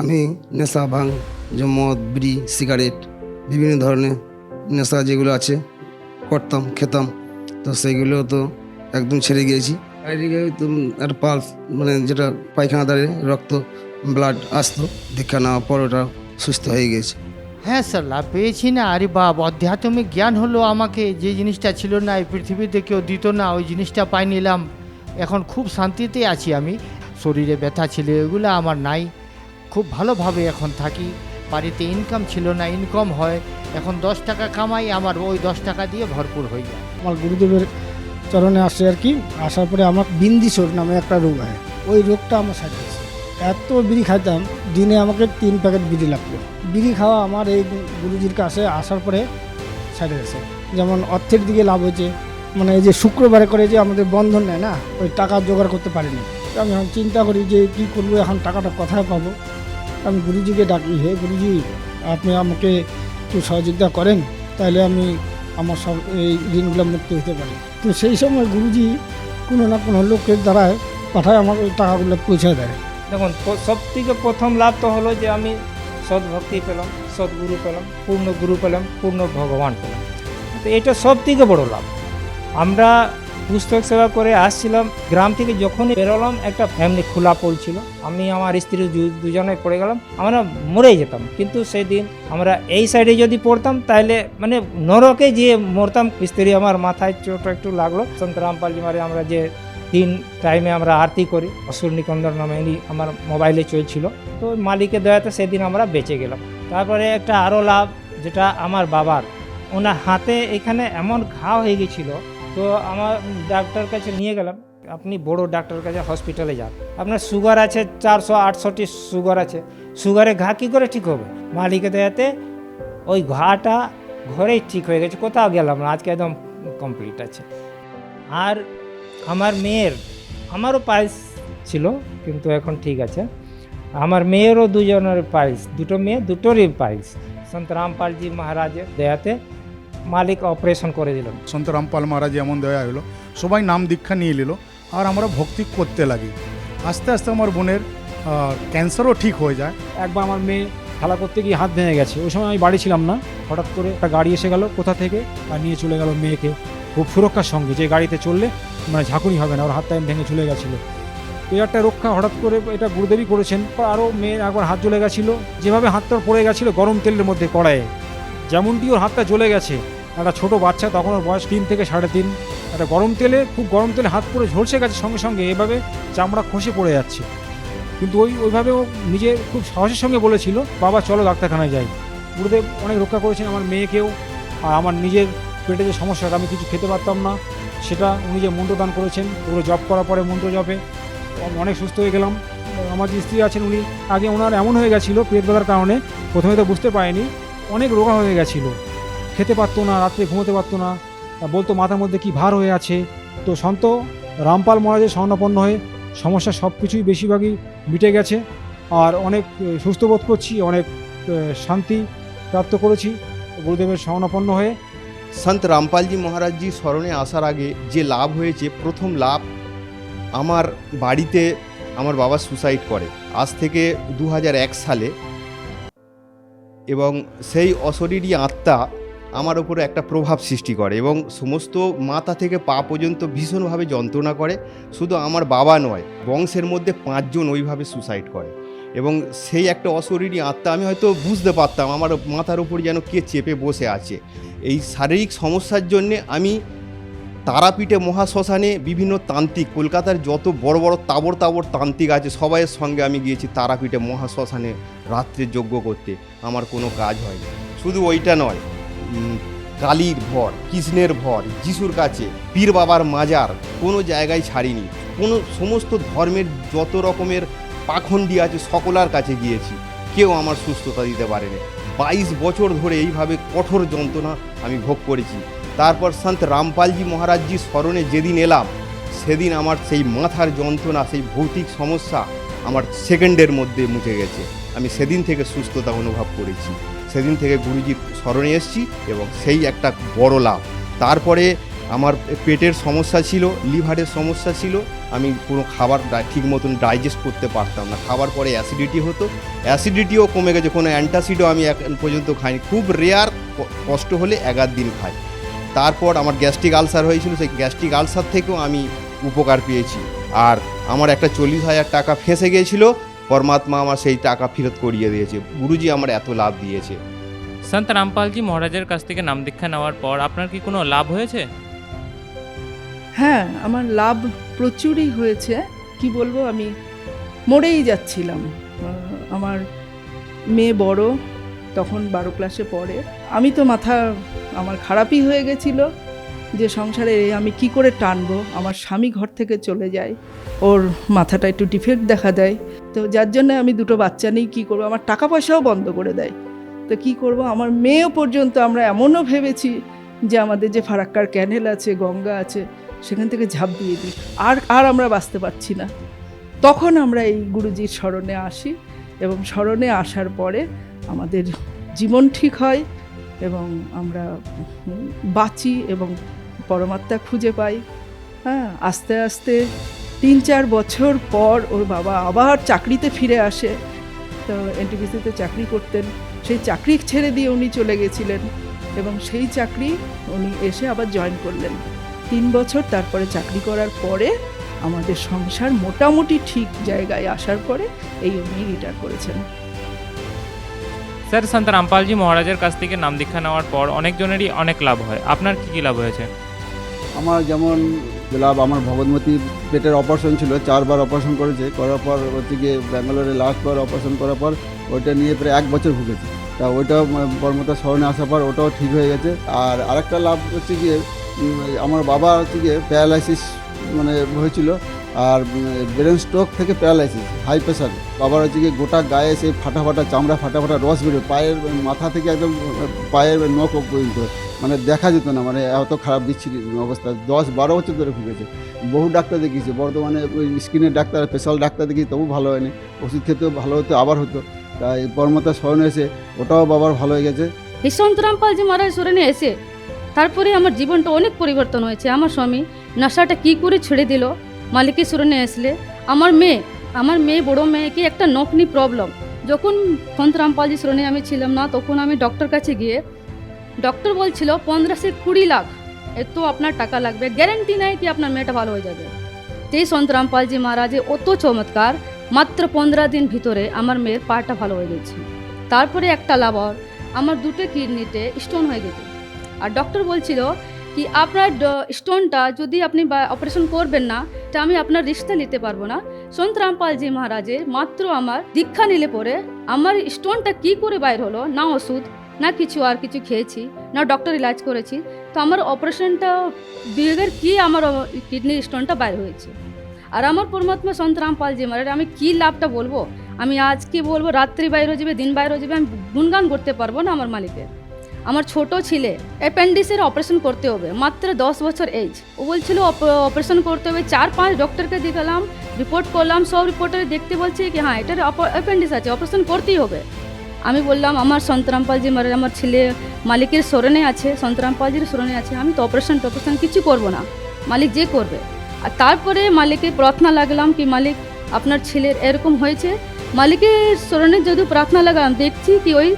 আমি নেশা, ভাং যে মদ বিড়ি, সিগারেট, বিভিন্ন ধরনের নেশা যেগুলো আছে, করতাম, খেতাম। তো সেইগুলো তো একদম ছেড়ে গিয়েছি। চারিদিকে একটা পালস মানে যেটা পায়খানা দাঁড়িয়ে রক্ত ব্লাড আসতো, দীক্ষা নেওয়ার পর ওটা সুস্থ হয়ে গেছে হ্যাঁ স্যার, লাভ পেয়েছি না। আরে বাপ আধ্যাত্মিক জ্ঞান হলো আমাকে যে জিনিসটা ছিল না, এই পৃথিবীতে কেউ দিত না, ওই জিনিসটা পাই নিলাম। এখন খুব শান্তিতে আছি আমি। শরীরে ব্যথা ছিল, এগুলো আমার নাই। খুব ভালোভাবে এখন থাকি। বাড়িতে ইনকাম ছিল না ইনকাম হয়, এখন দশ টাকা কামাই, আমার ওই দশ টাকা দিয়ে ভরপুর হয়ে যায়। আমার গুরুদেবের চরণে আসে আর কি, আসার পরে আমার বিন্দিসর নামে একটা রোগ হয়। ওই রোগটা আমার সারিয়েছে এত বিড়ি খাইতাম, দিনে আমাকে তিন প্যাকেট বিড়ি লাগতো। বিড়ি খাওয়া আমার এই গুরুজির কাছে আসার পরে সাইডে গেছে। যেমন অর্থের দিকে লাভ হয়েছে মানে এই যে শুক্রবারে করে যে আমাদের বন্ধন নেয় না, ওই টাকা জোগাড় করতে পারিনি। আমি এখন চিন্তা করি যে কী করব, এখন টাকাটা কোথায় পাবো? আমি গুরুজিকে ডাকি, হে গুরুজি, আপনি আমাকে একটু সহযোগিতা করেন, তাহলে আমি আমার সব এই ঋণগুলো মুক্ত হতে পারি। তো সেই সময় গুরুজি কোনো না কোনো লোকের দ্বারায় পাঠায় আমার ওই টাকাগুলো পৌঁছে দেয়। দেখুন সব থেকে প্রথম লাভ তো হলো যে আমি সৎ ভক্তি পেলাম সৎ গুরু পেলাম পূর্ণ গুরু পেলাম, পূর্ণ ভগবান পেলাম। তো এটা সব থেকে বড় লাভ। আমরা পুস্তক সেবা করে আসছিলাম। গ্রাম থেকে যখনই বেরোলাম, একটা ফ্যামিলি খোলা পড়ছিল। আমি, আমার স্ত্রী দুজনে পড়ে গেলাম। আমরা মরেই যেতাম। কিন্তু সেদিন আমরা এই সাইডে যদি পড়তাম তাহলে মানে নরকে যে মরতাম। স্ত্রী আমার মাথায় চোট একটু লাগল। সন্ত রামপালজি মারে আমরা যে তিন টাইমে আমরা আরতি করি। অসুর নিকন্দর নামে আমার মোবাইলে চলছিল। তো মালিকের দয়াতে সেদিন আমরা বেঁচে গেলাম। তারপরে একটা আরও লাভ যেটা আমার বাবার, ওনার হাতে এখানে এমন ঘা হয়ে গেছিল তো আমার ডাক্তার কাছে নিয়ে গেলাম। আপনি বড় ডাক্তার কাছে হসপিটালে যান। আপনার সুগার আছে চারশো আটষট্টি সুগার আছে। সুগারে ঘা কী করে ঠিক হবে? মালিকের দয়াতে ওই ঘাটা ঘরেই ঠিক হয়ে গেছে, কোথাও গেলাম না, আজকে একদম কমপ্লিট আছে। আর আমার মেয়ের, আমারও পায়েস ছিল, কিন্তু এখন ঠিক আছে। আমার মেয়েরও দুজনের পায়েস, দুটো মেয়ে, দুটোরই পায়েস। সন্ত রামপালজি মহারাজের দয়াতে মালিক অপারেশন করে দিলেন। সন্ত রামপাল মহারাজ এমন দেওয়া হলো সবাই নাম দীক্ষা নিয়ে নিল আর আমরা ভক্তি করতে লাগি। আস্তে আস্তে আমার বোনের ক্যান্সারও ঠিক হয়ে যায়। একবার আমার মেয়ে খেলা করতে গিয়ে হাত ভেঙে গেছে। ওই সময় আমি বাড়ি ছিলাম না। হঠাৎ করে একটা গাড়ি এসে গেল কোথা থেকে? আর নিয়ে চলে গেল মেয়েকে। খুব সুরক্ষার সঙ্গে যে গাড়িতে চললে মানে ঝাঁকুনি হবে না ওর হাতটা ভেঙে চলে গেছিল। এই একটা রক্ষা হঠাৎ করে এটা গুরুদেবই করেছেন। আরও মেয়ের একবার হাত চলে গেছিল। যেভাবে হাতটা পড়ে গেছিল গরম তেলের মধ্যে কড়াইয়ে। যেমনটি ওর হাতটা জ্বলে গেছে, একটা ছোট বাচ্চা তখন ওর বয়স তিন থেকে সাড়ে তিন। একটা গরম তেলে, খুব গরম তেলে হাত পড়ে ঝলসে গেছে সঙ্গে সঙ্গে, এভাবে চামড়া খসে পড়ে যাচ্ছে। কিন্তু ওই ওইভাবে ও নিজে খুব সাহসের সঙ্গে বলেছিল, বাবা, চলো ডাক্তারখানায় যাই। গুরুদেব অনেক রক্ষা করেছেন আমার মেয়েকেও, আর আমার নিজের পেটে যে সমস্যাটা, আমি কিছু খেতে পারতাম না, সেটা উনি যে মন্ত্রদান করেছেন ওগুলো জপ করার পরে মন্ত্র জপে অনেক সুস্থ হয়ে গেলাম। আমার যে স্ত্রী আছেন উনি, আগে ওনার এমন হয়ে গেছিল পেট ব্যথার কারণে, প্রথমে তো বুঝতে পারেনি অনেক রোগা হয়ে গেছিল। খেতে পারতো না, রাত্রে ঘুমোতে পারতো না। বলতো, মাথার মধ্যে কি ভার হয়ে আছে? তো সন্ত রামপাল মহারাজের স্বর্ণপন্ন হয়ে সমস্যা সব কিছুই বেশিরভাগই মিটে গেছে। আর অনেক সুস্থ বোধ করছি, অনেক শান্তি প্রাপ্ত করেছি। গুরুদেবের স্বর্ণপন্ন হয়ে সন্ত রামপালজি মহারাজজি স্মরণে আসার আগে যে লাভ হয়েছে, প্রথম লাভ আমার বাড়িতে আমার বাবা সুসাইড করে। আজ থেকে দু হাজার এক সালে এবং সেই অশরীরী আত্মা আমার উপরে একটা প্রভাব সৃষ্টি করে এবং সমস্ত মাথা থেকে পা পর্যন্ত ভীষণভাবে যন্ত্রণা করে। শুধু আমার বাবা নয়, বংশের মধ্যে পাঁচজন ওইভাবে সুসাইড করে। এবং সেই একটা অশরীরী আত্মা আমি হয়তো বুঝতে পারতাম, আমার মাথার উপর যেন কে চেপে বসে আছে। এই শারীরিক সমস্যার জন্যে আমি তারাপীঠে মহাশ্মশানে বিভিন্ন তান্ত্রিক, কলকাতার যত বড় বড় তাবর তাবর তান্ত্রিক আছে, সবাইয়ের সঙ্গে আমি গিয়েছি তারাপীঠে মহাশ্মশানে রাত্রে যজ্ঞ করতে। আমার কোনো কাজ হয়নি। শুধু ওইটা নয় কালীর ভর, কৃষ্ণের ভর, যিশুর কাছে, পীর বাবার মাজার কোনো জায়গায় ছাড়িনি। কোনো সমস্ত ধর্মের যত রকমের পাখণ্ডি আছে, সকলার কাছে গিয়েছি। কেউ আমার সুস্থতা দিতে পারেনি। বাইশ বছর ধরে এইভাবে কঠোর যন্ত্রণা আমি ভোগ করেছি। তারপর সন্ত রামপালজি মহারাজজি স্মরণে যেদিন এলাম, সেদিন আমার সেই মাথার যন্ত্রণা, সেই ভৌতিক সমস্যা আমার সেকেন্ডের মধ্যে মুছে গেছে। আমি সেদিন থেকে সুস্থতা অনুভব করেছি। সেদিন থেকে গুরুজির স্মরণে এসেছি এবং সেই একটা বড় লাভ। তারপরে আমার পেটের সমস্যা ছিল, লিভারের সমস্যা ছিল, আমি কোনো খাবার ঠিক মতন ডাইজেস্ট করতে পারতাম না। খাবার পরে অ্যাসিডিটি হতো। অ্যাসিডিটিও কমে গেছে, কোনো অ্যান্টাসিডও আমি এখন পর্যন্ত খাইনি। খুব রেয়ার কষ্ট হলে এগার দিন খাই। তারপর আমার গ্যাস্ট্রিক আলসার হয়েছিল সেই গ্যাস্ট্রিক আলসার থেকেও আমি উপকার পেয়েছি। আর আমার একটা চল্লিশ হাজার টাকা ফেঁসে গিয়েছিল পরমাত্মা আমার সেই টাকা ফেরত করিয়ে দিয়েছে। গুরুজি আমার এত লাভ দিয়েছে। সন্ত রামপালজি মহারাজের কাছ থেকে নাম দীক্ষা নেওয়ার পর আপনার কি কোনো লাভ হয়েছে? হ্যাঁ আমার লাভ প্রচুরই হয়েছে। কি বলব আমি মরেই যাচ্ছিলাম। আমার মেয়ে বড় তখন বারো ক্লাসে পড়ে। আমি তো মাথা আমার খারাপই হয়ে গেছিল যে সংসারে আমি কি করে টানবো? আমার স্বামী ঘর থেকে চলে যায়, ওর মাথাটা একটু ডিফেক্ট দেখা দেয়। তো যার জন্য আমি দুটো বাচ্চা নেই, কী করব? আমার টাকা পয়সাও বন্ধ করে দেয়। তো কি করব? আমার মেয়েও পর্যন্ত আমরা এমনও ভেবেছি যে আমাদের যে ফারাক্কার ক্যানেল আছে, গঙ্গা আছে, সেখান থেকে ঝাঁপ দিয়ে দিই। আর আর আমরা বাঁচতে পারছি না। তখন আমরা এই গুরুজির স্মরণে আসি এবং স্মরণে আসার পরে আমাদের জীবন ঠিক হয়। এবং আমরা বাঁচি এবং পরমাত্মা খুঁজে পাই। হ্যাঁ আস্তে আস্তে তিন চার বছর পর ওর বাবা আবার চাকরিতে ফিরে আসে। তো এনটিপিসিতে চাকরি করতেন। সেই চাকরি ছেড়ে দিয়ে উনি চলে গেছিলেন এবং সেই চাকরি উনি এসে আবার জয়েন করলেন। তিন বছর তারপরে চাকরি করার পরে আমাদের সংসার মোটামুটি ঠিক জায়গায় আসার পরে এই উনি রিটায়ার করেছেন। স্যার সন্ত রামপালজি মহারাজের কাছ থেকে নাম দীক্ষা নেওয়ার পর অনেকজনেরই অনেক লাভ হয়। আপনার কি কি লাভ হয়েছে? আমার যেমন লাভ, আমার ভগবতী পেটের অপারেশন ছিল, চারবার অপারেশন করেছে, করার পর হচ্ছে গিয়ে ব্যাঙ্গালোরে লাস্টবার অপারেশন করার পর ওইটা নিয়ে প্রায় এক বছর ভুগেছে। তা ওইটা পরমতা স্মরণে আসার পর ওটাও ঠিক হয়ে গেছে। আর আরেকটা লাভ হচ্ছে গিয়ে আমার বাবা হচ্ছে গিয়ে প্যারালাইসিস মানে হয়েছিল আর ব্রেন স্ট্রোক থেকে প্যারালাইসিস হাই প্রেশার বাবার হচ্ছে গিয়ে গোটা গায়ে সেই ফাটা ফাটা চামড়া, ফাটা ফাটা রস বেরোয়। পায়ের মাথা থেকে একদম পায়ের নখ পর্যন্ত। মানে দেখা যেত না মানে এত খারাপ বিচ্ছিরি অবস্থা। দশ বারো বছর ধরে ভুগেছে বহু ডাক্তার দেখিয়েছে। বর্তমানে ওই স্কিনের ডাক্তার স্পেশাল ডাক্তার দেখিয়েছি তবু ভালো হয়নি। ওষুধ খেতেও ভালো হতো, আবার হতো। তাই পরমতা স্মরণে এসে ওটাও বাবার ভালো হয়ে গেছে। এই সন্তরামপালজি মহারাজ স্মরণে এসে, তারপরে আমার জীবনটা অনেক পরিবর্তন হয়েছে। আমার স্বামী নেশাটা কী করে ছেড়ে দিল? মালিকের স্মরণে আসলে। আমার মেয়ে আমার মেয়ে বড় মেয়েকে একটা নকনি প্রবলেম যখন সন্তরামপালজি স্মরণে আমি ছিলাম না, তখন আমি ডক্টর কাছে গিয়ে ডক্টর বলছিল, পনেরো সে কুড়ি লাখ, এত আপনার টাকা লাগবে গ্যারেন্টি নাই কি আপনার মেয়েটা ভালো হয়ে যাবে? সেই সন্তরামপালজি মহারাজে অত চমৎকার, মাত্র পনেরো দিন ভিতরে আমার মেয়ের পাটা ভালো হয়ে গেছে। তারপরে একটা লাভ আর আমার দুটো কিডনিতে স্টোন হয়ে গেছে। আর ডক্টর বলছিল কি, আপনার স্টোনটা যদি আপনি অপারেশন করবেন না তা আমি আপনার রিস্কটা নিতে পারব না। সন্ত রামপালজি মহারাজের মাত্র আমার দীক্ষা নিলে পরে আমার স্টোনটা কি করে বাইর হলো? না ওষুধ, না কিছু আর কিছু খেয়েছি, না ডক্টর ইলাজ করেছি। তো আমার অপারেশনটা বিহেভিয়ার কি আমার কিডনির স্টোনটা বাইর হয়েছে? আর আমার পরমাত্মা সন্ত রামপালজি মহারাজ, আমি কি লাভটা বলব? আমি আজকে বলব, রাত্রি বাইরে যাবে, দিন বাইরে যাবে, আমি গুনগান করতে পারব না আমার মালিকের। আমার ছোট ছেলে, অ্যাপেন্ডিক্সের অপারেশন করতে হবে, মাত্র দশ বছর এজ ও বলছিল অপারেশন করতে হবে। চার পাঁচ ডক্টরকে দেখালাম রিপোর্ট করলাম, সব রিপোর্টে দেখতে বলছে কি হ্যাঁ এটার অ্যাপেন্ডিক্স আছে অপারেশন করতেই হবে। আমি বললাম, আমার সন্তরামপালজি মারে, আমার ছেলে মালিকের স্মরণে আছে সন্তরামপালজির স্মরণে আছে, আমি তো অপারেশন টপারেশন কিছু করব না। মালিক যে করবে। আর তারপরে মালিকে প্রার্থনা লাগলাম কি, মালিক, আপনার ছেলের এরকম হয়েছে? মালিকের স্মরণে যদি প্রার্থনা লাগালাম, দেখছি কি ওই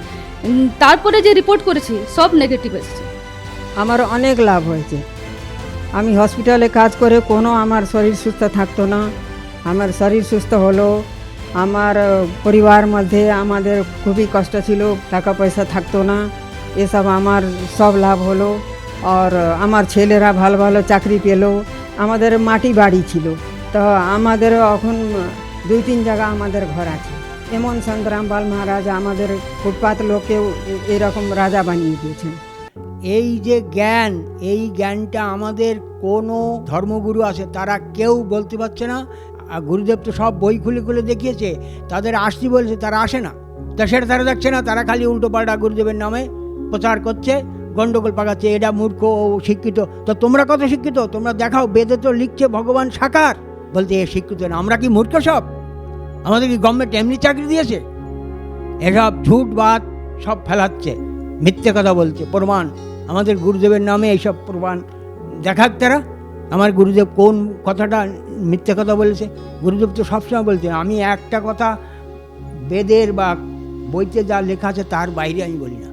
তারপরে যে রিপোর্ট করেছি, সব নেগেটিভ এসেছে। আমার অনেক লাভ হয়েছে। আমি হসপিটালে কাজ করে কোনো আমার শরীর সুস্থ থাকতো না। আমার শরীর সুস্থ হলো, আমার পরিবার মধ্যে আমাদের খুবই কষ্ট ছিল টাকা পয়সা থাকতো না। এসব আমার সব লাভ হলো। আর আমার ছেলেরা ভালো ভালো চাকরি পেল। আমাদের মাটি বাড়ি ছিল। তো আমাদের এখন দুই তিন জায়গা আমাদের ঘর আছে। এমন সন্তরামপাল মহারাজ আমাদের ফুটপাত লোককেও এ- এরকম রাজা বানিয়ে দিয়েছেন। এই যে জ্ঞান, এই জ্ঞানটা আমাদের কোনো ধর্মগুরু আছে, তারা কেউ বলতে পারছে না। আর গুরুদেব তো সব বই খুলে খুলে দেখিয়েছে, তাদের আসছি বলছে, তারা আসে না। তা সেটা তারা দেখছে না, তারা খালি উল্টো পাল্টা গুরুদেবের নামে প্রচার করছে, গন্ডগোল পাকাচ্ছে, এটা মূর্খ ও শিক্ষিত। তো তোমরা কত শিক্ষিত? তোমরা দেখাও, বেদে তো লিখছে ভগবান সাকার। বলতে এ শিক্ষিত না, আমরা কি মূর্খ সব? আমাদের কি গভর্নমেন্ট এমনি চাকরি দিয়েছে? এসব ঝুট বাদ সব ফেলাচ্ছে, মিথ্যে কথা বলছে, প্রমাণ। আমাদের গুরুদেবের নামে এইসব প্রমাণ দেখাক তারা। আমার গুরুদেব কোন কথাটা মিথ্যে কথা বলেছে? গুরুদেব তো সবসময় বলতেন আমি একটা কথা বেদের বা বইতে যা লেখা আছে তার বাইরে আমি বলি না।